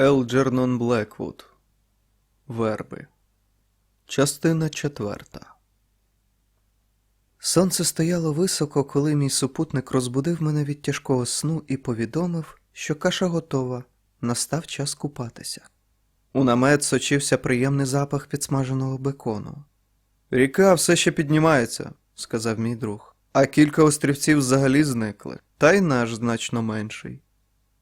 Елджернон Блеквуд. Верби. Частина четверта. Сонце стояло високо, коли мій супутник розбудив мене від тяжкого сну і повідомив, що каша готова, настав час купатися. У намет сочився приємний запах підсмаженого бекону. Ріка все ще піднімається, сказав мій друг, а кілька острівців взагалі зникли, та й наш значно менший.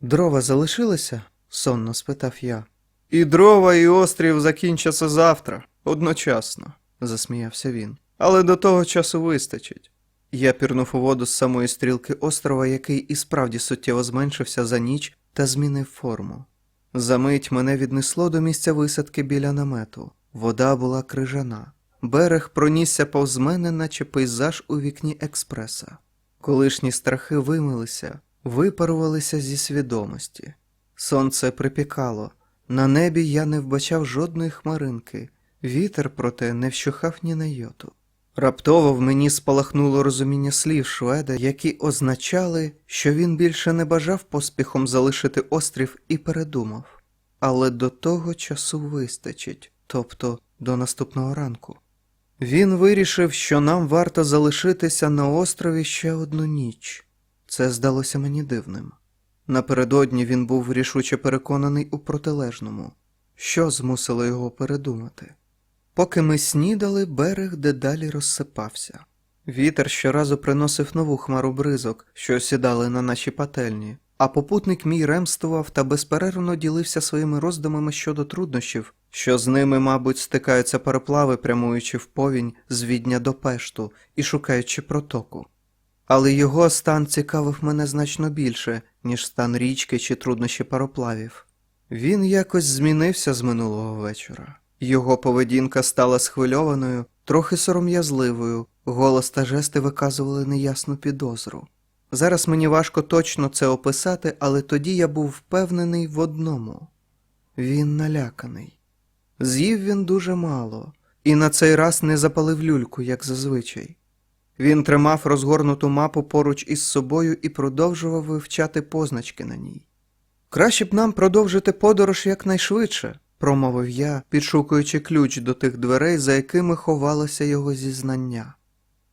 Дрова залишилися? Сонно спитав я. І дрова, і острів закінчаться завтра, одночасно, засміявся він. Але до того часу вистачить. Я пірнув у воду з самої стрілки острова, який і справді суттєво зменшився за ніч та змінив форму. Замить мене віднесло до місця висадки біля намету. Вода була крижана. Берег пронісся повз мене, наче пейзаж у вікні експреса. Колишні страхи вимилися, випарувалися зі свідомості. Сонце припікало. На небі я не вбачав жодної хмаринки, вітер, проте, не вщухав ні на йоту. Раптово в мені спалахнуло розуміння слів шведа, які означали, що він більше не бажав поспіхом залишити острів і передумав. Але до того часу вистачить, тобто до наступного ранку. Він вирішив, що нам варто залишитися на острові ще одну ніч. Це здалося мені дивним. Напередодні він був рішуче переконаний у протилежному, що змусило його передумати. Поки ми снідали, берег дедалі розсипався. Вітер щоразу приносив нову хмару бризок, що осідали на наші пательні, а попутник мій ремствував та безперервно ділився своїми роздумами щодо труднощів, що з ними, мабуть, стикаються пароплави, прямуючи в повінь з відня до пешту і шукаючи протоку. Але його стан цікавив мене значно більше, ніж стан річки чи труднощі пароплавів. Він якось змінився з минулого вечора. Його поведінка стала схвильованою, трохи сором'язливою, голос та жести виказували неясну підозру. Зараз мені важко точно це описати, але тоді я був впевнений в одному він наляканий. З'їв він дуже мало, і на цей раз не запалив люльку, як зазвичай. Він тримав розгорнуту мапу поруч із собою і продовжував вивчати позначки на ній. Краще б нам продовжити подорож якнайшвидше, промовив я, підшукуючи ключ до тих дверей, за якими ховалося його зізнання.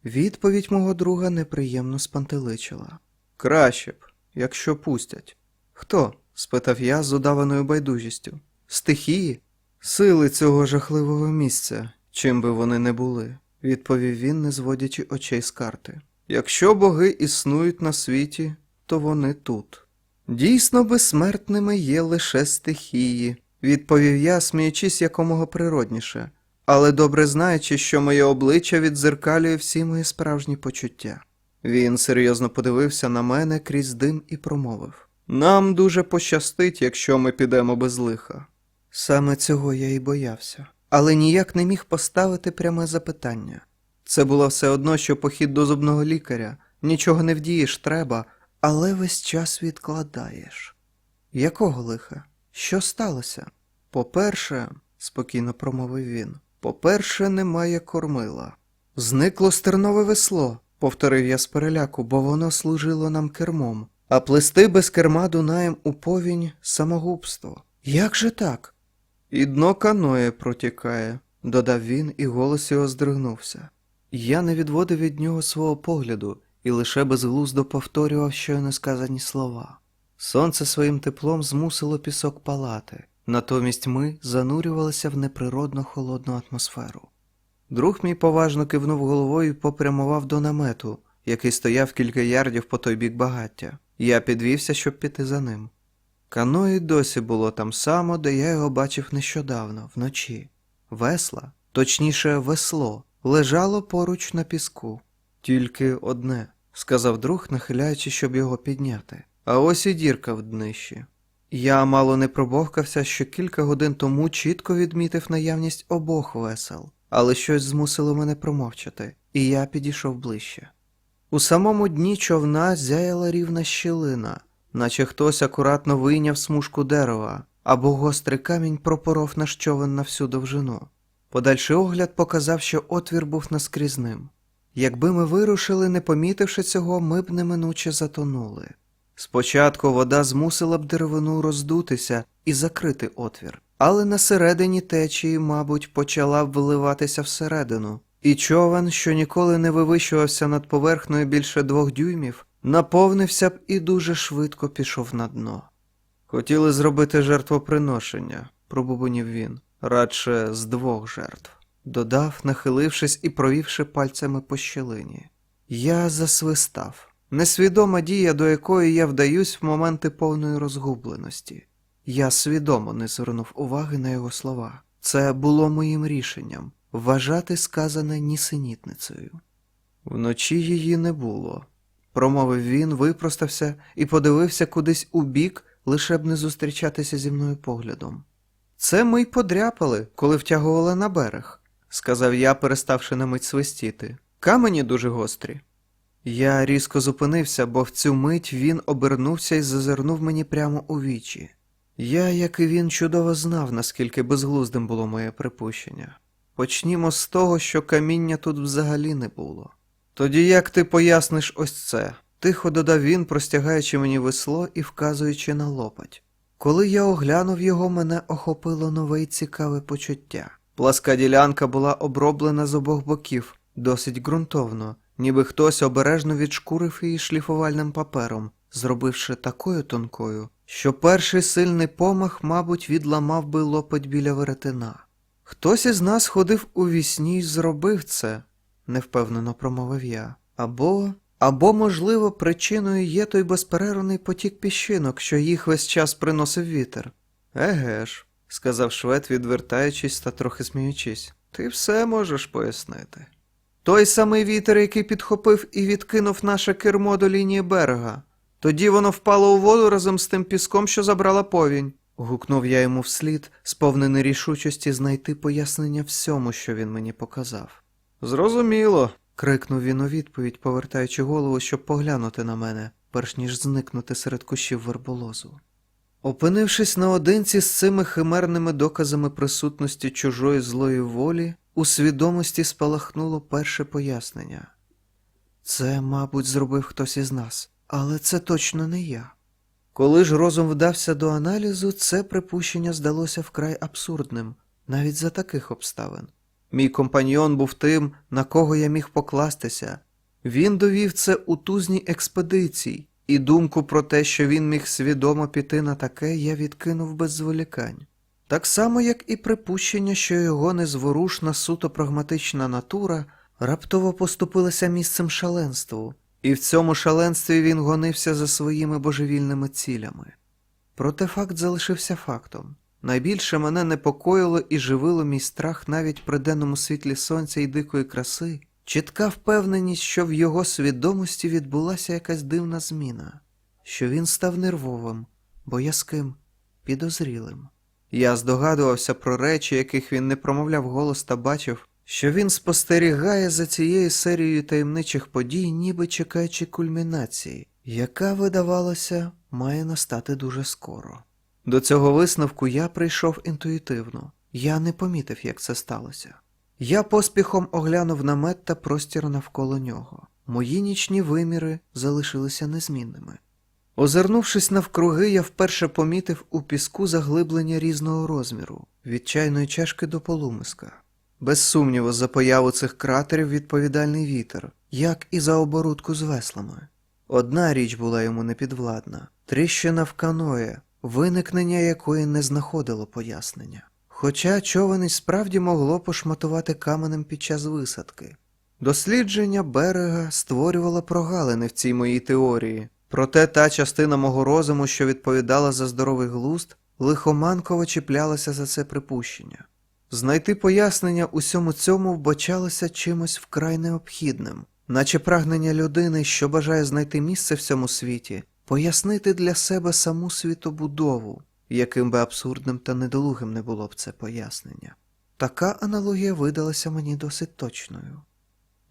Відповідь мого друга неприємно спантеличила. Краще б, якщо пустять. Хто? спитав я з удаваною байдужістю. Стихії? Сили цього жахливого місця, чим би вони не були, відповів він, не зводячи очей з карти. Якщо боги існують на світі, то вони тут. Дійсно, безсмертними є лише стихії, відповів я, сміючись якомога природніше, але добре знаючи, що моє обличчя відзеркалює всі мої справжні почуття. Він серйозно подивився на мене крізь дим і промовив Нам дуже пощастить, якщо ми підемо без лиха. Саме цього я і боявся, але ніяк не міг поставити пряме запитання. Це було все одно, що похід до зубного лікаря, нічого не вдієш, треба, але весь час відкладаєш. Якого лиха? Що сталося? По-перше, спокійно промовив він, по-перше, немає кормила. Зникло стернове весло, повторив я з переляку, бо воно служило нам кермом, а плести без керма дунаєм у повінь самогубство. Як же так? І дно каноє протікає, додав він, і голос його здригнувся. Я не відводив від нього свого погляду і лише безглуздо повторював щойно сказані слова. Сонце своїм теплом змусило пісок палати, натомість ми занурювалися в неприродно холодну атмосферу. Друг мій поважно кивнув головою і попрямував до намету, який стояв кілька ярдів по той бік багаття. Я підвівся, щоб піти за ним. Кано і досі було там само, де я його бачив нещодавно, вночі. Весла, точніше, весло, лежало поруч на піску. Тільки одне, сказав друг, нахиляючи, щоб його підняти. А ось і дірка в днищі. Я мало не пробовкався, що кілька годин тому чітко відмітив наявність обох весел, але щось змусило мене промовчати, і я підійшов ближче. У самому дні човна зяяла рівна щілина, наче хтось акуратно вийняв смужку дерева, або гострий камінь пропоров наш човен на всю довжину. Подальший огляд показав, що отвір був наскрізним. Якби ми вирушили, не помітивши цього, ми б неминуче затонули. Спочатку вода змусила б деревину роздутися і закрити отвір, але на середині течії, мабуть, почала б виливатися всередину, і човен, що ніколи не вивищувався над поверхнею більше двох дюймів, наповнився б і дуже швидко пішов на дно. Хотіли зробити жертвоприношення, пробубонів він, радше з двох жертв. Додав, нахилившись і провівши пальцями по щелині. Я засвистав. Несвідома дія, до якої я вдаюсь в моменти повної розгубленості. Я свідомо не звернув уваги на його слова. Це було моїм рішенням вважати сказане нісенітницею. Вночі її не було, промовив він, випростався і подивився кудись у бік, лише б не зустрічатися зі мною поглядом. Це ми й подряпали, коли втягували на берег, сказав я, переставши на мить свистіти. Камені дуже гострі. Я різко зупинився, бо в цю мить він обернувся і зазирнув мені прямо у вічі. Я, як і він, чудово знав, наскільки безглуздим було моє припущення. Почнімо з того, що каміння тут взагалі не було. Тоді як ти поясниш ось це? Тихо додав він, простягаючи мені весло і вказуючи на лопать. Коли я оглянув його, мене охопило нове й цікаве почуття. Пласка ділянка була оброблена з обох боків, досить ґрунтовно, ніби хтось обережно відшкурив її шліфувальним папером, зробивши такою тонкою, що перший сильний помах, мабуть, відламав би лопать біля веретена. Хтось із нас ходив у вісні й зробив це, невпевнено промовив я. Або, або, можливо, причиною є той безперервний потік піщинок, що їх весь час приносив вітер. Еге ж, сказав швед, відвертаючись та трохи сміючись, ти все можеш пояснити. Той самий вітер, який підхопив і відкинув наше кермо до лінії берега. Тоді воно впало у воду разом з тим піском, що забрала повінь. гукнув я йому вслід, сповнений рішучості знайти пояснення всьому, що він мені показав. Зрозуміло. крикнув він у відповідь, повертаючи голову, щоб поглянути на мене, перш ніж зникнути серед кущів верболозу. Опинившись наодинці з цими химерними доказами присутності чужої злої волі, у свідомості спалахнуло перше пояснення. Це, мабуть, зробив хтось із нас, але це точно не я. Коли ж розум вдався до аналізу, це припущення здалося вкрай абсурдним, навіть за таких обставин. Мій компаньйон був тим, на кого я міг покластися. Він довів це у тузній експедиції, і думку про те, що він міг свідомо піти на таке, я відкинув без зволікань. Так само, як і припущення, що його незворушна суто прагматична натура раптово поступилася місцем шаленству, і в цьому шаленстві він гонився за своїми божевільними цілями. Проте факт залишився фактом. Найбільше мене непокоїло і живило мій страх навіть при денному світлі сонця і дикої краси, чітка впевненість, що в його свідомості відбулася якась дивна зміна, що він став нервовим, боязким, підозрілим. Я здогадувався про речі, яких він не промовляв голос та бачив, що він спостерігає за цією серією таємничих подій, ніби чекаючи кульмінації, яка, видавалося, має настати дуже скоро. До цього висновку я прийшов інтуїтивно, я не помітив, як це сталося. Я поспіхом оглянув намет та простір навколо нього. Мої нічні виміри залишилися незмінними. Озирнувшись навкруги, я вперше помітив у піску заглиблення різного розміру, від чайної чашки до полумиска. Без сумніву, за появу цих кратерів відповідальний вітер, як і за оборудку з веслами. Одна річ була йому непідвладна тріщина в каное, виникнення якої не знаходило пояснення. Хоча човен і справді могло пошматувати каменем під час висадки. Дослідження берега створювало прогалини в цій моїй теорії, проте та частина мого розуму, що відповідала за здоровий глузд, лихоманково чіплялася за це припущення. Знайти пояснення усьому цьому вбачалося чимось вкрай необхідним, наче прагнення людини, що бажає знайти місце в цьому світі, пояснити для себе саму світобудову, яким би абсурдним та недолугим не було б це пояснення. Така аналогія видалася мені досить точною.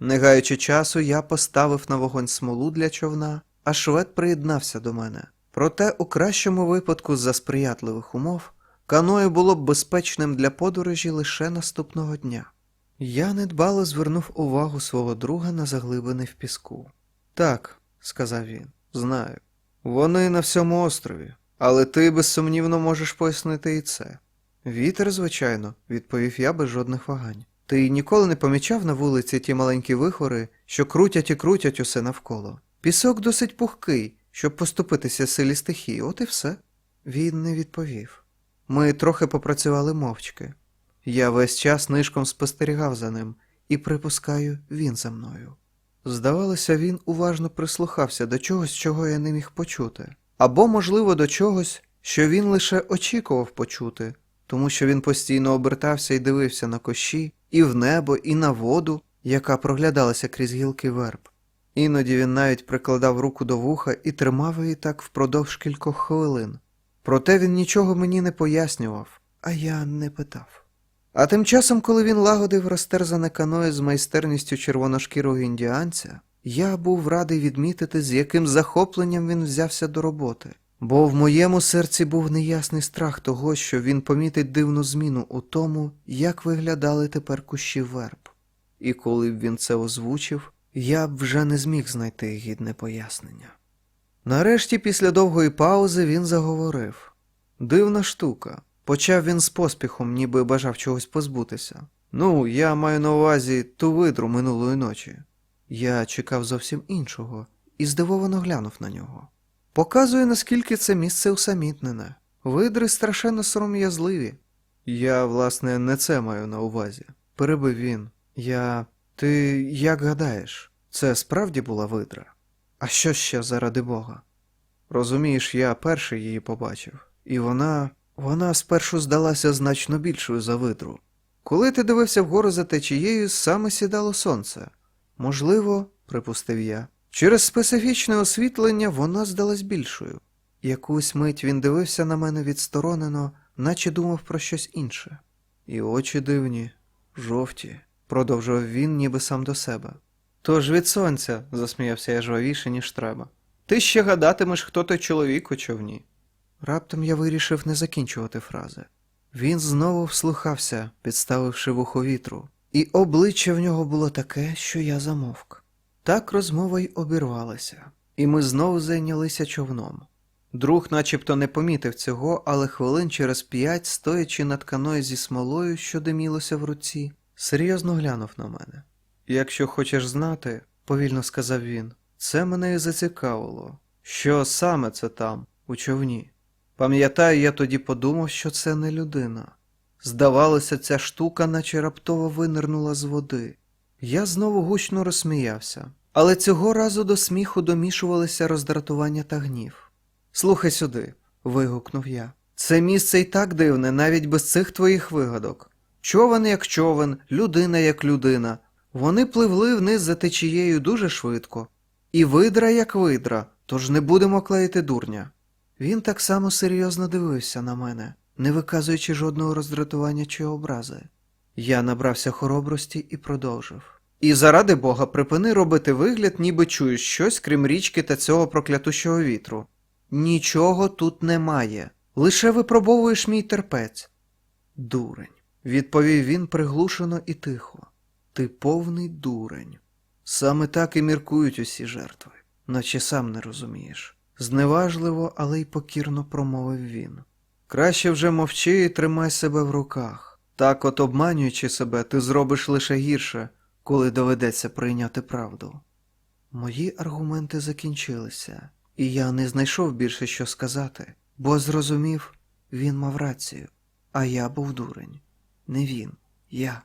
Не гаючи часу, я поставив на вогонь смолу для човна, а швед приєднався до мене. Проте, у кращому випадку, за сприятливих умов, каною було б безпечним для подорожі лише наступного дня. Я недбало звернув увагу свого друга на заглибини в піску. Так, сказав він, знаю. Вони на всьому острові, але ти безсумнівно можеш пояснити і це. Вітер, звичайно, відповів я без жодних вагань. Ти ніколи не помічав на вулиці ті маленькі вихори, що крутять і крутять усе навколо. Пісок досить пухкий, щоб поступитися силі стихії, от і все. Він не відповів. Ми трохи попрацювали мовчки. Я весь час нишком спостерігав за ним і припускаю, він за мною. Здавалося, він уважно прислухався до чогось, чого я не міг почути, або, можливо, до чогось, що він лише очікував почути, тому що він постійно обертався і дивився на кощі, і в небо, і на воду, яка проглядалася крізь гілки верб. Іноді він навіть прикладав руку до вуха і тримав її так впродовж кількох хвилин. Проте він нічого мені не пояснював, а я не питав. А тим часом, коли він лагодив розтерзане каное з майстерністю червоношкірого індіанця, я був радий відмітити, з яким захопленням він взявся до роботи, бо в моєму серці був неясний страх того, що він помітить дивну зміну у тому, як виглядали тепер кущі верб. І коли б він це озвучив, я б вже не зміг знайти гідне пояснення. Нарешті, після довгої паузи, він заговорив Дивна штука. Почав він з поспіхом, ніби бажав чогось позбутися. Ну, я маю на увазі ту видру минулої ночі. Я чекав зовсім іншого і здивовано глянув на нього. Показує, наскільки це місце усамітнене. Видри страшенно сором'язливі. Я, власне, не це маю на увазі. Перебив він. Я. Ти як гадаєш, це справді була видра? А що ще заради Бога? Розумієш, я перший її побачив, і вона. Вона спершу здалася значно більшою за видру. Коли ти дивився вгору за течією, саме сідало сонце. Можливо, припустив я, через специфічне освітлення вона здалась більшою. Якусь мить він дивився на мене відсторонено, наче думав про щось інше. І очі дивні, жовті, продовжував він, ніби сам до себе. Тож від сонця, засміявся я жвавіше, ніж треба. Ти ще гадатимеш, хто той чоловік у човні. Раптом я вирішив не закінчувати фрази. Він знову вслухався, підставивши вухо вітру, і обличчя в нього було таке, що я замовк. Так розмова й обірвалася, і ми знову зайнялися човном. Друг начебто не помітив цього, але хвилин через п'ять, стоячи над каною зі смолою, що димілося в руці, серйозно глянув на мене. Якщо хочеш знати, повільно сказав він, це мене і зацікавило. Що саме це там, у човні? Пам'ятаю, я тоді подумав, що це не людина. Здавалося, ця штука наче раптово винирнула з води. Я знову гучно розсміявся, але цього разу до сміху домішувалися роздратування та гнів. Слухай сюди, вигукнув я. Це місце й так дивне, навіть без цих твоїх вигадок. Човен як човен, людина як людина. Вони пливли вниз за течією дуже швидко. І видра як видра, тож не будемо клеїти дурня. Він так само серйозно дивився на мене, не виказуючи жодного роздратування чи образи. Я набрався хоробрості і продовжив. І заради Бога, припини робити вигляд, ніби чуєш щось, крім річки та цього проклятущого вітру. Нічого тут немає. Лише випробовуєш мій терпець. Дурень, відповів він приглушено і тихо. Ти повний дурень. Саме так і міркують усі жертви, наче сам не розумієш. Зневажливо, але й покірно промовив він. Краще вже мовчи і тримай себе в руках. Так от обманюючи себе, ти зробиш лише гірше, коли доведеться прийняти правду. Мої аргументи закінчилися, і я не знайшов більше що сказати, бо зрозумів, він мав рацію, а я був дурень. Не він, я.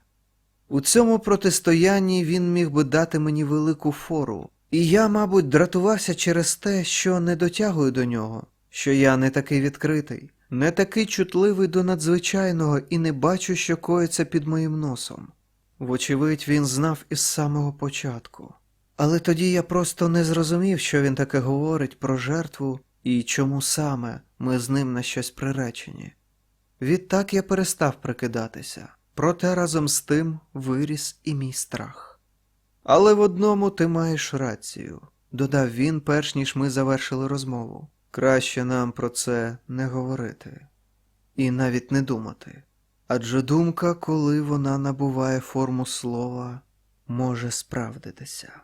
У цьому протистоянні він міг би дати мені велику фору, і я, мабуть, дратувався через те, що не дотягую до нього, що я не такий відкритий, не такий чутливий до надзвичайного і не бачу, що коїться під моїм носом. Вочевидь, він знав із самого початку. Але тоді я просто не зрозумів, що він таке говорить про жертву і чому саме ми з ним на щось приречені. Відтак я перестав прикидатися, проте разом з тим виріс і мій страх. Але в одному ти маєш рацію, додав він, перш ніж ми завершили розмову. Краще нам про це не говорити і навіть не думати. Адже думка, коли вона набуває форму слова, може справдитися.